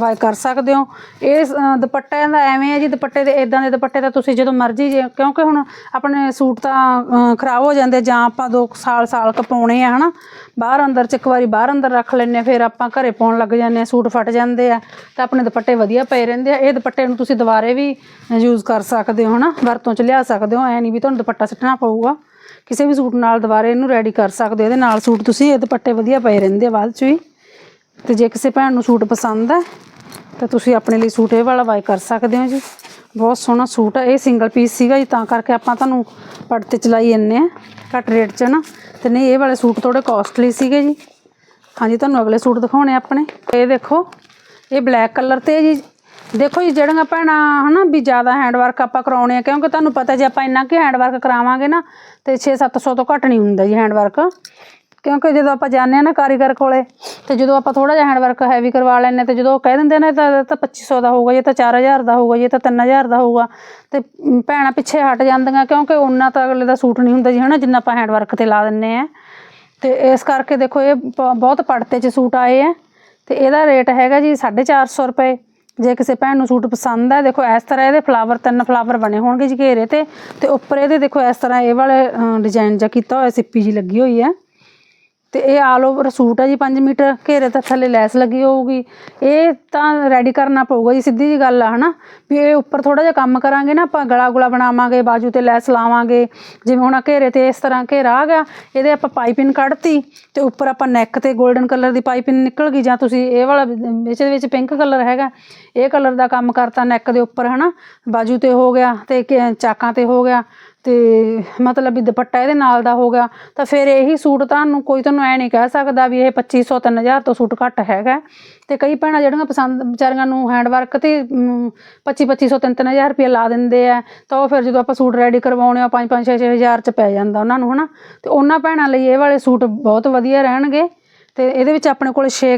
ਬਾਏ ਕਰ ਸਕਦੇ ਹੋ। ਇਹ ਅ, ਦੁਪੱਟਿਆਂ ਦਾ ਐਵੇਂ ਹੈ ਜੀ ਦੁਪੱਟੇ ਦੇ ਇਦਾਂ ਦੇ ਦੁਪੱਟੇ ਤਾਂ ਤੁਸੀਂ ਜਦੋਂ ਮਰਜ਼ੀ ਜੇ ਕਿਉਂਕਿ ਹੁਣ ਆਪਣੇ ਸੂਟ ਤਾਂ ਖਰਾਬ ਹੋ ਜਾਂਦੇ ਜਾਂ ਆਪਾਂ ਦੋ ਸਾਲ ਸਾਲ ਕ ਪਾਉਣੇ ਆ ਹਨਾ। ਬਾਹਰ ਅੰਦਰ ਚ ਇੱਕ ਵਾਰੀ ਬਾਹਰ ਅੰਦਰ ਰੱਖ ਲੈਂਦੇ ਹਾਂ ਫਿਰ ਆਪਾਂ ਘਰੇ ਪਾਉਣ ਲੱਗ ਜਾਂਦੇ ਆ ਸੂਟ ਫਟ ਜਾਂਦੇ ਆ ਤਾਂ ਆਪਣੇ ਦੁਪੱਟੇ ਵਧੀਆ ਪਏ ਰਹਿੰਦੇ ਆ। ਇਹ ਦੁਪੱਟੇ ਨੂੰ ਤੁਸੀਂ ਦੁਬਾਰੇ ਵੀ ਯੂਜ਼ ਕਰ ਸਕਦੇ ਹੋ ਹਨਾ। ਵਰਤੋਂ ਚ ਲਿਆ ਸਕਦੇ ਹੋ ਐ ਨਹੀਂ ਵੀ ਤੁਹਾਨੂੰ ਦੁਪੱਟਾ ਸਿੱਟਣਾ ਪਊਗਾ। ਕਿਸੇ ਵੀ ਸੂਟ ਨਾਲ ਦੁਬਾਰੇ ਇਹਨੂੰ ਰੈਡੀ ਕਰ ਸਕਦੇ ਹੋ ਇਹਦੇ ਨਾਲ ਸੂਟ ਤੁਸੀਂ ਇਹ ਦੁਪੱਟੇ ਵਧੀਆ ਪਏ ਰਹਿੰਦੇ ਆ ਬਾਅਦ ਚ ਵੀ। ਤੇ ਜੇ ਕਿਸੇ ਭੈਣ ਨੂੰ ਸੂਟ ਪਸੰਦ ਹੈ, ਤਾਂ ਤੁਸੀਂ ਆਪਣੇ ਲਈ ਸੂਟ ਇਹ ਵਾਲਾ ਬਾਏ ਕਰ ਸਕਦੇ ਹੋ ਜੀ। ਬਹੁਤ ਸੋਹਣਾ ਸੂਟ ਹੈ ਇਹ ਸਿੰਗਲ ਪੀਸ ਸੀਗਾ ਜੀ, ਤਾਂ ਕਰਕੇ ਆਪਾਂ ਤੁਹਾਨੂੰ ਪੜ ਤੇ ਚਲਾਈ ਜੰਨੇ ਆ ਘੱਟ ਰੇਟ 'ਚ ਨਾ। ਤੇ ਨਹੀਂ, ਇਹ ਵਾਲੇ ਸੂਟ ਥੋੜੇ ਕਾਸਟਲੀ ਸੀਗੇ ਜੀ। ਹਾਂਜੀ, ਤੁਹਾਨੂੰ ਅਗਲੇ ਸੂਟ ਦਿਖਾਉਣੇ ਆਪਣੇ। ਇਹ ਦੇਖੋ, ਇਹ ਬਲੈਕ ਕਲਰ ਤੇ ਜੀ। ਦੇਖੋ ਜੀ, ਜਿਹੜੀਆਂ ਭੈਣਾਂ ਹਨਾ ਵੀ ਜ਼ਿਆਦਾ ਹੈਂਡਵਰਕ ਆਪਾਂ ਕਰਾਉਣੇ ਆ, ਕਿਉਂਕਿ ਤੁਹਾਨੂੰ ਪਤਾ ਜੇ ਆਪਾਂ ਇੰਨਾ ਕਿ ਹੈਂਡਵਰਕ ਕਰਾਵਾਂਗੇ ਨਾ, ਤੇ 6-700 ਤੋਂ ਘੱਟ ਨਹੀਂ ਹੁੰਦਾ ਜੀ ਹੈਂਡਵਰਕ ਕਿਉਂਕਿ ਜਦੋਂ ਆਪਾਂ ਜਾਂਦੇ ਆ ਨਾ ਕਾਰੀਗਰ ਕੋਲੇ, ਤੇ ਜਦੋਂ ਆਪਾਂ ਥੋੜਾ ਜਿਹਾ ਹੈਂਡਵਰਕ ਹੈਵੀ ਕਰਵਾ ਲੈਂਦੇ ਤੇ ਜਦੋਂ ਉਹ ਕਹਿ ਦਿੰਦੇ ਨੇ ਤਾਂ ਇਹ ਤਾਂ 2500 ਦਾ ਹੋਊਗਾ, ਇਹ ਤਾਂ 4000 ਦਾ ਹੋਊਗਾ, ਇਹ ਤਾਂ 3000 ਦਾ ਹੋਊਗਾ, ਤੇ ਭੈਣਾਂ ਪਿੱਛੇ ਹਟ ਜਾਂਦੀਆਂ ਕਿਉਂਕਿ ਉਹਨਾਂ ਤਾਂ ਅਗਲੇ ਦਾ ਸੂਟ ਨਹੀਂ ਹੁੰਦਾ ਜੀ, ਹਨਾ, ਜਿੰਨਾ ਆਪਾਂ ਹੈਂਡਵਰਕ ਤੇ ਲਾ ਦਿੰਨੇ ਆ ਤੇ ਇਸ ਕਰਕੇ ਦੇਖੋ, ਇਹ ਬ- ਬਹੁਤ ਪੜਤੇ ਚ ਸੂਟ ਆਏ ਆ, ਤੇ ਇਹਦਾ ਰੇਟ ਹੈਗਾ ਜੀ 450 ਰੁਪਏ। ਜੇ ਕਿਸੇ ਭੈਣ ਨੂੰ ਸੂਟ ਪਸੰਦ ਹੈ ਦੇਖੋ, ਇਸ ਤਰ੍ਹਾਂ ਇਹਦੇ ਫਲਾਵਰ ਤਿੰਨ ਫਲਾਵਰ ਬਣੇ ਹੋਣਗੇ ਜੀ ਘੇਰੇ ਤੇ ਤੇ ਉੱਪਰ ਇਹਦੇ ਦੇਖੋ, ਇਸ ਤਰ੍ਹਾਂ ਇਹ ਵਾਲੇ ਡਿਜ਼ਾਈਨ ਜਿਹਾ ਕੀਤਾ ਹੋਇਆ, ਸਿੱਪੀ ਜੀ ਲੱਗੀ ਹੋਈ ਹੈ ਤੇ ਇਹ ਆਲ ਓਵਰ ਸੂਟ ਹੈ ਜੀ 5 ਮੀਟਰ ਘੇਰੇ ਤਾਂ ਥੱਲੇ ਲੈਸ ਲੱਗੀ ਹੋਊਗੀ। ਇਹ ਤਾਂ ਰੈਡੀ ਕਰਨਾ ਪਊਗਾ ਜੀ, ਸਿੱਧੀ ਜੀ ਗੱਲ ਆ, ਹਨਾ? ਵੀ ਇਹ ਉੱਪਰ ਥੋੜਾ ਜਿਹਾ ਕੰਮ ਕਰਾਂਗੇ ਨਾ, ਆਪਾਂ ਗਲਾ ਗੁਲਾ ਬਣਾਵਾਂਗੇ, ਬਾਜੂ ਤੇ ਲੈਸ ਲਾਵਾਂਗੇ। ਜਿਵੇਂ ਹੁਣ ਆਹ ਘੇਰੇ ਤੇ ਇਸ ਤਰ੍ਹਾਂ ਘੇਰਾ ਆ ਗਿਆ, ਇਹਦੇ ਆਪਾਂ ਪਾਈਪਿੰਗ ਕੱਢਤੀ ਤੇ ਉੱਪਰ ਆਪਾਂ ਨੈਕ ਤੇ 골ਡਨ ਕਲਰ ਦੀ ਪਾਈਪਿੰਗ ਨਿਕਲ ਗਈ, ਜਾਂ ਤੁਸੀਂ ਇਹ ਵਾਲਾ, ਵਿੱਚ ਦੇ ਵਿੱਚ ਪਿੰਕ ਕਲਰ ਹੈਗਾ, ਇਹ ਕਲਰ ਦਾ ਕੰਮ ਕਰਤਾ ਨੈਕ ਦੇ ਉੱਪਰ, ਹਨਾ? ਬਾਜੂ ਤੇ ਹੋ ਗਿਆ ਤੇ ਚਾਕਾਂ ਤੇ ਹੋ ਗਿਆ। ਤੇ ਮਤਲਬ ਵੀ ਦੁਪੱਟਾ ਇਹਦੇ ਨਾਲ ਦਾ ਹੋ ਗਿਆ, ਤਾਂ ਫਿਰ ਇਹੀ ਸੂਟ ਤੁਹਾਨੂੰ ਕੋਈ ਤੁਹਾਨੂੰ ਐ ਨਹੀਂ ਕਹਿ ਸਕਦਾ ਵੀ ਇਹ 2500 3000 ਤੋਂ ਸੂਟ ਘੱਟ ਹੈਗਾ। ਤੇ ਕਈ ਭੈਣਾਂ ਜਿਹੜੀਆਂ ਪਸੰਦ, ਵਿਚਾਰੀਆਂ ਨੂੰ ਹੈਂਡ ਵਰਕ ਤੇ 25 2500 ਤਿੰਨ ਤਿੰਨ ਹਜ਼ਾਰ ਰੁਪਏ ਲਾ ਦਿੰਦੇ ਆ, ਤਾਂ ਉਹ ਫਿਰ ਜਦੋਂ ਆਪਾਂ ਸੂਟ ਰੈਡੀ ਕਰਵਾਉਣੇ ਆ 5 5 6 ਹਜ਼ਾਰ ਚ ਪੈ ਜਾਂਦਾ ਉਹਨਾਂ ਨੂੰ, ਹਨਾ? ਤੇ ਉਹਨਾਂ ਭੈਣਾਂ ਲਈ ਇਹ ਵਾਲੇ ਸੂਟ ਬਹੁਤ ਵਧੀਆ ਰਹਿਣਗੇ। ਤੇ ਇਹਦੇ ਵਿੱਚ ਆਪਣੇ ਕੋਲ 6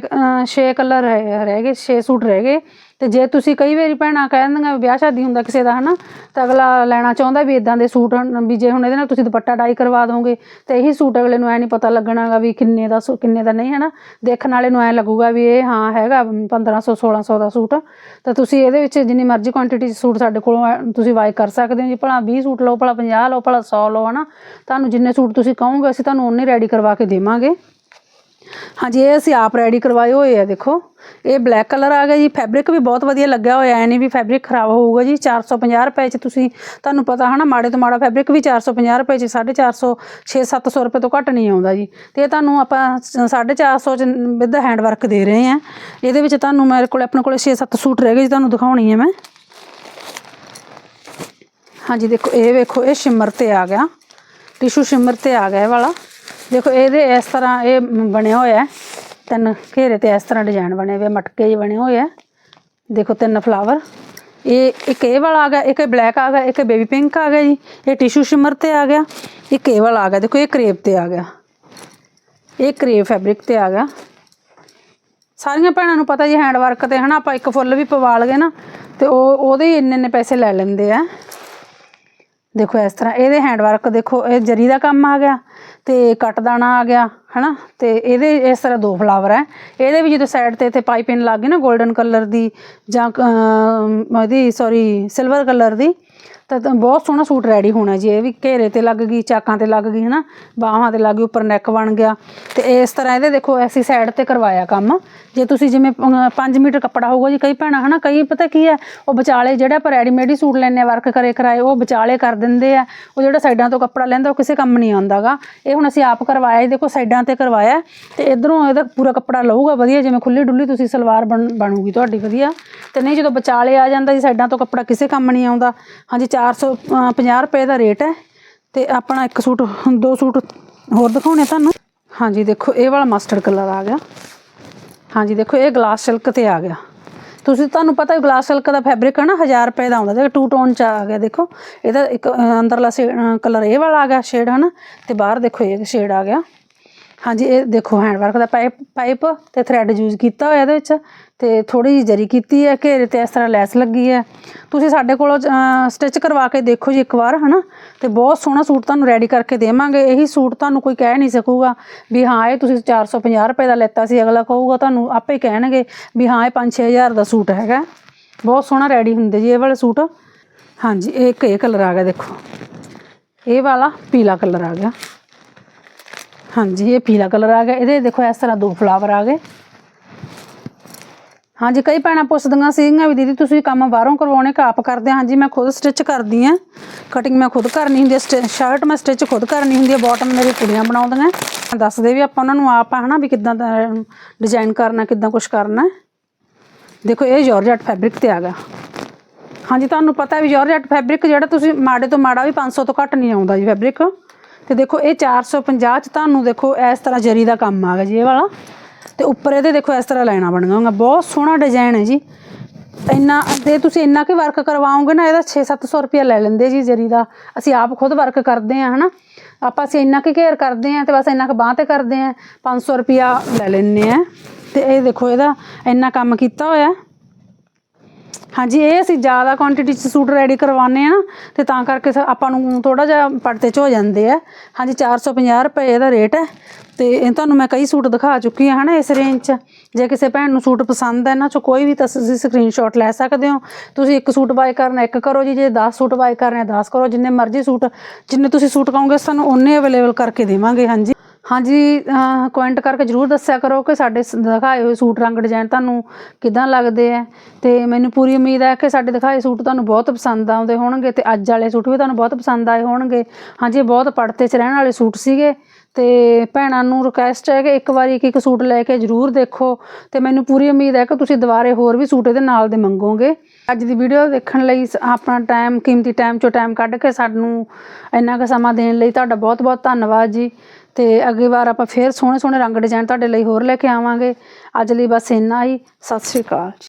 6 ਕਲਰ ਰਹਿ ਗਏ 6 ਸੂਟ ਰਹਿ ਗਏ। ਤੇ ਜੇ ਤੁਸੀਂ ਕਈ ਵਾਰੀ ਭੈਣਾਂ ਕਹਿ ਦਿੰਦੀਆਂ ਵੀ ਵਿਆਹ ਸ਼ਾਦੀ ਹੁੰਦਾ ਕਿਸੇ ਦਾ, ਹਨਾ, ਤਾਂ ਅਗਲਾ ਲੈਣਾ ਚਾਹੁੰਦਾ ਵੀ ਇਦਾਂ ਦੇ ਸੂਟ ਵੀ ਜੇ ਹੁਣ ਇਹਦੇ ਨਾਲ ਤੁਸੀਂ ਦੁਪੱਟਾ ਡਾਈ ਕਰਵਾ ਦੋਗੇ, ਤੇ ਇਹੀ ਸੂਟ ਅਗਲੇ ਨੂੰ ਐ ਨਹੀਂ ਪਤਾ ਲੱਗਣਾਗਾ ਵੀ ਕਿੰਨੇ ਦਾ ਸੂ- ਕਿੰਨੇ ਦਾ ਨਹੀਂ, ਹਨਾ। ਦੇਖਣ ਵਾਲੇ ਨੂੰ ਐ ਲੱਗੂਗਾ ਵੀ ਇਹ ਹਾਂ ਹੈਗਾ 1500 1600 ਦਾ ਸੂਟ। ਤਾਂ ਤੁਸੀਂ ਇਹਦੇ ਵਿੱਚ ਜਿੰਨੀ ਮਰਜ਼ੀ ਕੁਆਂਟੀਟੀ ਸੂਟ ਸਾਡੇ ਕੋਲੋਂ ਤੁਸੀਂ ਬਾਈ ਕਰ ਸਕਦੇ ਹੋ ਜੀ, ਭਲਾ 20 ਸੂਟ ਲਓ, ਭਲਾ 50 ਲਓ, ਭਲਾ 100 ਲਓ, ਹਨਾ। ਤੁਹਾਨੂੰ ਜਿੰਨੇ ਸੂਟ ਤੁਸੀਂ ਕਹੋਗੇ, ਅਸੀਂ ਤੁਹਾਨੂੰ ਉਨੇ ਰੈਡੀ ਕਰਵਾ ਕੇ ਦੇਵਾਂਗੇ। ਹਾਂਜੀ, ਇਹ ਅਸੀਂ ਆਪ ਰੈਡੀ ਕਰਵਾਏ ਹੋਏ ਆ, ਦੇਖੋ। ਇਹ ਬਲੈਕ ਕਲਰ ਆ ਗਿਆ ਜੀ ਫੈਬਰਿਕ ਵੀ ਬਹੁਤ ਵਧੀਆ ਲੱਗਿਆ ਹੋਇਆ, ਐ ਨਹੀਂ ਵੀ ਫੈਬਰਿਕ ਖਰਾਬ ਹੋਊਗਾ ਜੀ। 450 ਰੁਪਏ ਚ ਤੁਸੀਂ, ਤੁਹਾਨੂੰ ਪਤਾ ਹਨਾ, ਮਾੜੇ ਤੋਂ ਮਾੜਾ ਫੈਬਰਿਕ ਵੀ 450 ਰੁਪਏ ਚ 450 6-700 ਰੁਪਏ ਤੋਂ ਘੱਟ ਨਹੀਂ ਆਉਂਦਾ ਜੀ। ਤੇ ਇਹ ਤੁਹਾਨੂੰ ਆਪਾਂ 450 ਚ ਵਿਦ ਹੈਂਡ ਵਰਕ ਦੇ ਰਹੇ ਆ। ਇਹਦੇ ਵਿੱਚ ਤੁਹਾਨੂੰ ਮੇਰੇ ਕੋਲ, ਆਪਣੇ ਕੋਲ 6-7 ਸੂਟ ਰਹਿ ਗਏ ਜੀ, ਤੁਹਾਨੂੰ ਦਿਖਾਉਣੀ ਹੈ ਮੈਂ। ਹਾਂਜੀ, ਦੇਖੋ, ਇਹ ਵੇਖੋ, ਇਹ ਸ਼ਿਮਰ ਤੇ ਆ ਗਿਆ। ਟਿਸ਼ੂ ਸ਼ਿਮਰ ਤੇ ਆ ਗਿਆ ਇਹ ਵਾਲਾ। ਦੇਖੋ, ਇਹਦੇ ਇਸ ਤਰ੍ਹਾਂ ਇਹ ਬਣਿਆ ਹੋਇਆ ਤਿੰਨ ਘੇਰੇ ਤੇ ਇਸ ਤਰ੍ਹਾਂ ਡਿਜ਼ਾਈਨ ਬਣੇ ਹੋਏ ਮਟਕੇ ਜਿਹੇ ਬਣੇ ਹੋਏ ਆ। ਦੇਖੋ, ਤਿੰਨ ਫਲਾਵਰ ਇਹ ਇੱਕ ਇਹ ਵਾਲਾ ਆ ਗਿਆ, ਇੱਕ ਬਲੈਕ ਆ ਗਿਆ, ਇੱਕ ਬੇਬੀ ਪਿੰਕ ਆ ਗਿਆ ਜੀ, ਇਹ ਟਿਸ਼ੂ ਸ਼ਿਮਰ ਤੇ ਆ ਗਿਆ, ਇੱਕ ਇਹ ਵਾਲਾ ਆ ਗਿਆ। ਦੇਖੋ, ਇਹ ਕਰੇਪ ਤੇ ਆ ਗਿਆ। ਇਹ ਕਰੇਪ ਫੈਬਰਿਕ ਤੇ ਆ ਗਿਆ। ਸਾਰੀਆਂ ਭੈਣਾਂ ਨੂੰ ਪਤਾ ਜੀ ਹੈਂਡ ਵਰਕ ਤੇ ਹਨਾ, ਆਪਾਂ ਇੱਕ ਫੁੱਲ ਵੀ ਪਵਾ ਲਗੇ ਨਾ, ਤੇ ਉਹ, ਉਹਦੇ ਹੀ ਇੰਨੇ ਇੰਨੇ ਪੈਸੇ ਲੈ ਲੈਂਦੇ ਆ। ਦੇਖੋ ਇਸ ਤਰ੍ਹਾਂ ਇਹਦੇ ਹੈਂਡ ਵਰਕ ਦੇਖੋ, ਇਹ ਜਰੀ ਦਾ ਕੰਮ ਆ ਗਿਆ ਤੇ ਕੱਟ ਦਾਣਾ ਆ ਗਿਆ, ਹਨਾ? ਤੇ ਇਹਦੇ ਇਸ ਤਰ੍ਹਾਂ ਦੋ ਫਲਾਵਰ ਹੈ। ਇਹਦੇ ਵੀ ਜਦੋਂ ਸਾਈਡ ਤੇ ਇੱਥੇ ਪਾਈਪਿੰਗ ਲੱਗ ਗਈ ਨਾ 골ਡਨ ਕਲਰ ਦੀ ਜਾਂ ਇਹਦੀ ਉਹਦੀ ਸੌਰੀ ਸਿਲਵਰ ਕਲਰ ਦੀ ਤਾਂ ਤਾਂ ਬਹੁਤ ਸੋਹਣਾ ਸੂਟ ਰੈਡੀ ਹੋਣਾ ਜੀ, ਇਹ ਵੀ ਘੇਰੇ ਤੇ ਲੱਗ ਗਈ, ਚਾਕਾਂ ਤੇ ਲੱਗ ਗਈ, ਹਨਾ? ਬਾਹਾਂ ਤੇ ਲੱਗ ਗਈ, ਉੱਪਰ ਨੈਕ ਬਣ ਗਿਆ। ਤੇ ਇਸ ਤਰ੍ਹਾਂ ਇਹਦੇ ਦੇਖੋ, ਐਸੀ ਸਾਈਡ ਤੇ ਕਰਵਾਇਆ ਕੰਮ। ਜੇ ਤੁਸੀਂ ਜਿਵੇਂ 5 ਮੀਟਰ ਕੱਪੜਾ ਹੋਊਗਾ ਜੀ, ਕਈ ਭੈਣਾਂ, ਹਨਾ, ਕਈ ਪਤਾ ਕੀ ਹੈ, ਉਹ ਵਿਚਾਲੇ ਜਿਹੜਾ ਆਪਾਂ ਰੈਡੀਮੇਡ ਹੀ ਸੂਟ ਲੈਣੇ ਵਰਕ ਕਰੇ ਕਰਾਏ, ਉਹ ਵਿਚਾਲੇ ਕਰ ਦਿੰਦੇ ਆ। ਉਹ ਜਿਹੜਾ ਸਾਈਡਾਂ ਤੋਂ ਕੱਪੜਾ ਲੈਂਦਾ, ਉਹ ਕਿਸੇ ਕੰਮ ਨਹੀਂ ਆਉਂਦਾਗਾ। ਇਹ ਹੁਣ ਅਸੀਂ ਆਪ ਕਰਵਾਇਆ ਦੇਖੋ, ਸਾਈਡਾਂ ਤੇ ਕਰਵਾਇਆ। ਤੇ ਇਧਰੋਂ ਇਹਦਾ ਪੂਰਾ ਕੱਪੜਾ ਲਊਗਾ, ਵਧੀਆ, ਜਿਵੇਂ ਖੁੱਲੀ ਡੁੱਲੀ ਤੁਸੀਂ ਸਲਵਾਰ ਬਣ, ਬਣੂਗੀ ਤੁਹਾਡੀ, ਵਧੀਆ। ਤੇ ਨਹੀਂ ਜਦੋਂ ਵਿਚਾਲੇ ਆ ਜਾਂਦਾ ਜੀ, ਸਾਈਡਾਂ ਤੋਂ ਕੱਪੜਾ ਕਿਸੇ ਕੰਮ ਨਹੀਂ ਆਉਂਦਾ। ਹਾਂਜੀ 450 ਰੁਪਏ ਦਾ ਰੇਟ ਹੈ ਤੇ ਆਪਣਾ ਇੱਕ ਸੂਟ ਦੋ ਸੂਟ ਹੋਰ ਦਿਖਾਉਣੇ ਤੁਹਾਨੂੰ। ਹਾਂਜੀ, ਦੇਖੋ, ਇਹ ਵਾਲਾ ਮਸਟਰਡ ਕਲਰ ਆ ਗਿਆ। ਹਾਂਜੀ, ਦੇਖੋ, ਇਹ ਗਲਾਸ ਸਿਲਕ ਤੇ ਆ ਗਿਆ। ਤੁਸੀਂ, ਤੁਹਾਨੂੰ ਪਤਾ ਹੈ ਗਲਾਸ ਸਿਲਕ ਦਾ ਫੈਬਰਿਕ ਹੈ ਨਾ 1000 ਰੁਪਏ ਦਾ ਆਉਂਦਾ। ਦੇਖੋ ਟੂ ਟੋਨ ਚ ਆ ਗਿਆ, ਦੇਖੋ। ਇਹਦਾ ਇੱਕ ਅੰਦਰਲਾ ਕਲਰ ਇਹ ਵਾਲਾ ਆ ਗਿਆ ਸ਼ੇਡ ਹਨਾ? ਤੇ ਬਾਹਰ, ਦੇਖੋ, ਇਹ ਸ਼ੇਡ ਆ ਗਿਆ। ਹਾਂਜੀ, ਇਹ ਦੇਖੋ ਹੈਂਡ ਵਰਕ ਦਾ ਪਾਈਪ ਪਾਈਪ ਤੇ ਥਰੈਡ ਯੂਜ਼ ਕੀਤਾ ਹੋਇਆ ਇਹਦੇ ਵਿੱਚ ਤੇ ਥੋੜੀ ਜਿਹੀ ਜਰੀ ਕੀਤੀ ਹੈ, ਘੇਰੇ ਤੇ ਇਸ ਤਰ੍ਹਾਂ ਲੈਸ ਲੱਗੀ ਹੈ। ਤੁਸੀਂ ਸਾਡੇ ਕੋਲੋਂ ਸਟਿਚ ਕਰਵਾ ਕੇ ਦੇਖੋ ਜੀ ਇੱਕ ਵਾਰ, ਹਨਾ? ਤੇ ਬਹੁਤ ਸੋਹਣਾ ਸੂਟ ਤੁਹਾਨੂੰ ਰੈਡੀ ਕਰਕੇ ਦੇਵਾਂਗੇ। ਇਹੀ ਸੂਟ ਤੁਹਾਨੂੰ ਕੋਈ ਕਹਿ ਨਹੀਂ ਸਕੂਗਾ ਵੀ ਹਾਂ, ਇਹ ਤੁਸੀਂ 450 ਰੁਪਏ ਦਾ ਲੈਤਾ ਸੀ, ਅਗਲਾ ਕਹੂਗਾ ਤੁਹਾਨੂੰ ਆਪੇ ਹੀ ਕਹਿਣਗੇ ਵੀ ਹਾਂ, ਇਹ 5-6000 ਦਾ ਸੂਟ ਹੈਗਾ। ਬਹੁਤ ਸੋਹਣਾ ਰੈਡੀ ਹੁੰਦੇ ਜੀ ਇਹ ਵਾਲੇ ਸੂਟ। ਹਾਂਜੀ, ਇਹ ਇੱਕ ਇਹ ਕਲਰ ਆ ਗਿਆ, ਦੇਖੋ। ਇਹ ਵਾਲਾ ਪੀਲਾ ਕਲਰ ਆ ਗਿਆ। ਹਾਂਜੀ, ਇਹ ਪੀਲਾ ਕਲਰ ਆ ਗਿਆ। ਇਹਦੇ ਦੇਖੋ, ਇਸ ਤਰ੍ਹਾਂ ਦੋ ਫਲਾਵਰ ਆ ਗਏ। ਹਾਂਜੀ, ਕਈ ਭੈਣਾਂ ਪੁੱਛਦੀਆਂ ਸੀਗੀਆਂ ਵੀ, ਦੀਦੀ, ਤੁਸੀਂ ਕੰਮ ਬਾਹਰੋਂ ਕਰਵਾਉਣੇ, ਕਿ ਆਪ ਕਰਦੇ? ਆ ਹਾਂਜੀ, ਮੈਂ ਖੁਦ ਸਟਿਚ ਕਰਦੀ ਆ। ਕਟਿੰਗ ਮੈਂ ਖੁਦ ਕਰਨੀ ਹੁੰਦੀ ਹੈ ਸ਼ਰਟ ਮੈਂ ਸਟਿਚ ਖੁਦ ਕਰਨੀ ਹੁੰਦੀ ਹੈ ਬਾਟਮ ਮੇਰੀ ਕੁੜੀਆਂ ਬਣਾਉਂਦੀਆਂ ਦੱਸਦੇ ਵੀ ਆਪਾਂ ਉਹਨਾਂ ਨੂੰ ਆਪ ਹਨਾ, ਵੀ ਕਿੱਦਾਂ ਦਾ ਡਿਜ਼ਾਈਨ ਕਰਨਾ, ਕਿੱਦਾਂ ਕੁਝ ਕਰਨਾ। ਦੇਖੋ, ਇਹ ਜਾਰਜਟ ਫੈਬਰਿਕ ਤੇ ਆ ਗਿਆ। ਹਾਂਜੀ, ਤੁਹਾਨੂੰ ਪਤਾ ਵੀ ਜਾਰਜਟ ਫੈਬਰਿਕ ਜਿਹੜਾ ਤੁਸੀਂ ਮਾੜੇ ਤੋਂ ਮਾੜਾ ਵੀ 500 ਤੋਂ ਘੱਟ ਨਹੀਂ ਆਉਂਦਾ ਜੀ ਫੈਬਰਿਕ ਤੇ ਦੇਖੋ ਇਹ 450 ਚ ਤੁਹਾਨੂੰ ਦੇਖੋ ਇਸ ਤਰ੍ਹਾਂ ਜਰੀ ਦਾ ਕੰਮ ਆ ਗਿਆ ਜੀ ਇਹ ਵਾਲਾ। ਤੇ ਉੱਪਰ ਇਹਦੇ ਦੇਖੋ ਇਸ ਤਰ੍ਹਾਂ ਲਾਈਨਾਂ ਬਣ ਹੋਈਆਂ। ਬਹੁਤ ਸੋਹਣਾ ਡਿਜ਼ਾਈਨ ਹੈ ਜੀ। ਇੰਨਾ ਤੇ ਤੁਸੀਂ ਇੰਨਾ ਕਿ ਵਰਕ ਕਰਵਾਓਗੇ ਨਾ, ਇਹਦਾ 6-700 ਰੁਪਇਆ ਲੈ ਲੈਂਦੇ ਜੀ ਜਰੀ ਦਾ। ਅਸੀਂ ਆਪ ਖੁਦ ਵਰਕ ਕਰਦੇ ਆ ਹਨਾ। ਆਪਾਂ ਅਸੀਂ ਇੰਨਾ ਕਿ ਘੇਰ ਕਰਦੇ ਆ ਤੇ ਬਸ ਇੰਨਾ ਕਿ ਬਾਂਹ ਤੇ ਕਰਦੇ ਆ 500 ਰੁਪਇਆ ਲੈ ਲੈਂਦੇ ਆ ਤੇ ਇਹ ਦੇਖੋ ਇਹਦਾ ਇੰਨਾ ਕੰਮ ਕੀਤਾ ਹੋਇਆ। ਹਾਂਜੀ, ਇਹ ਅਸੀਂ ਜ਼ਿਆਦਾ ਕੁਆਂਟੀਟੀ ਚ ਸੂਟ ਰੈਡੀ ਕਰਵਾਉਂਦੇ ਆ ਨਾ ਤੇ ਤਾਂ ਕਰਕੇ ਆਪਾਂ ਨੂੰ ਥੋੜਾ ਜਿਹਾ ਪੜਤੇ ਚ ਹੋ ਜਾਂਦੇ ਆ। ਹਾਂਜੀ 450 ਰੁਪਏ ਇਹਦਾ ਰੇਟ ਹੈ ਤੇ ਇਹ ਤੁਹਾਨੂੰ ਮੈਂ ਕਈ ਸੂਟ ਦਿਖਾ ਚੁੱਕੀ ਹਾਂ ਹਨਾ ਇਸ ਰੇਂਜ ਚ। ਜੇ ਕਿਸੇ ਭੈਣ ਨੂੰ ਸੂਟ ਪਸੰਦ ਹੈ ਇਹਨਾਂ ਚੋਂ ਕੋਈ ਵੀ ਤਾਂ ਤੁਸੀਂ ਸਕਰੀਨਸ਼ਾਟ ਲੈ ਸਕਦੇ ਹੋ। ਤੁਸੀਂ ਇੱਕ ਸੂਟ ਬਾਏ ਕਰਨਾ, ਇੱਕ ਕਰੋ ਜੀ, ਜੇ 10 ਸੂਟ ਬਾਏ ਕਰਨਾ 10 ਕਰੋ, ਜਿੰਨੇ ਮਰਜ਼ੀ ਸੂਟ ਜਿੰਨੇ ਤੁਸੀਂ ਸੂਟ ਕਹੋਗੇ, ਸਾਨੂੰ ਉਹਨੇ ਅਵੇਲੇਬਲ ਕਰਕੇ ਦੇਵਾਂਗੇ, ਹਾਂਜੀ। ਹਾਂਜੀ ਕਮੈਂਟ ਕਰਕੇ ਜਰੂਰ ਦੱਸਿਆ ਕਰੋ ਕਿ ਸਾਡੇ ਸ- ਦਿਖਾਏ ਹੋਏ ਸੂਟ ਰੰਗ ਡਿਜ਼ਾਈਨ ਤੁਹਾਨੂੰ ਕਿਦਾਂ ਲੱਗਦੇ ਆ। ਤੇ ਮੈਨੂੰ ਪੂਰੀ ਉਮੀਦ ਹੈ ਕਿ ਸਾਡੇ ਦਿਖਾਏ ਸੂਟ ਤੁਹਾਨੂੰ ਬਹੁਤ ਪਸੰਦ ਆਉਂਦੇ ਹੋਣਗੇ ਤੇ ਅੱਜ ਵਾਲੇ ਸੂਟ ਵੀ ਤੁਹਾਨੂੰ ਬਹੁਤ ਪਸੰਦ ਆਏ ਹੋਣਗੇ। ਹਾਂਜੀ, ਇਹ ਬਹੁਤ ਪੜਤੇ 'ਚ ਰਹਿਣ ਵਾਲੇ ਸੂਟ ਸੀਗੇ ਤੇ ਭੈਣਾਂ ਨੂੰ ਰਿਕੁਐਸਟ ਹੈ ਕਿ ਇੱਕ ਵਾਰੀ ਇੱਕ ਇੱਕ ਸੂਟ ਲੈ ਕੇ ਜਰੂਰ ਦੇਖੋ ਤੇ ਮੈਨੂੰ ਪੂਰੀ ਉਮੀਦ ਹੈ ਕਿ ਤੁਸੀਂ ਦੁਬਾਰੇ ਹੋਰ ਵੀ ਸੂਟ ਇਹਦੇ ਨਾਲ ਦੇ ਮੰਗੋਗੇ। ਅੱਜ ਦੀ ਵੀਡੀਓ ਦੇਖਣ ਲਈ ਸ- ਆਪਣਾ ਟਾਈਮ ਕੀਮਤੀ ਟਾਈਮ ਚੋਂ ਟਾਈਮ ਕੱਢ ਕੇ ਸਾਨੂੰ ਇੰਨਾ ਕੁ ਸਮਾਂ ਦੇਣ ਲਈ ਤੁਹਾਡਾ ਬਹੁਤ ਬਹੁਤ ਧੰਨਵਾਦ ਜੀ। ਤੇ ਅਗਲੀ ਵਾਰ ਆਪਾਂ ਫੇਰ ਸੋਹਣੇ ਸੋਹਣੇ ਰੰਗ ਡਿਜ਼ਾਈਨ ਤੁਹਾਡੇ ਲਈ ਹੋਰ ਲੈ ਕੇ ਆਵਾਂਗੇ। ਅੱਜ ਲਈ ਬਸ ਇੰਨਾ ਹੀ। ਸਤਿ ਸ਼੍ਰੀ ਅਕਾਲ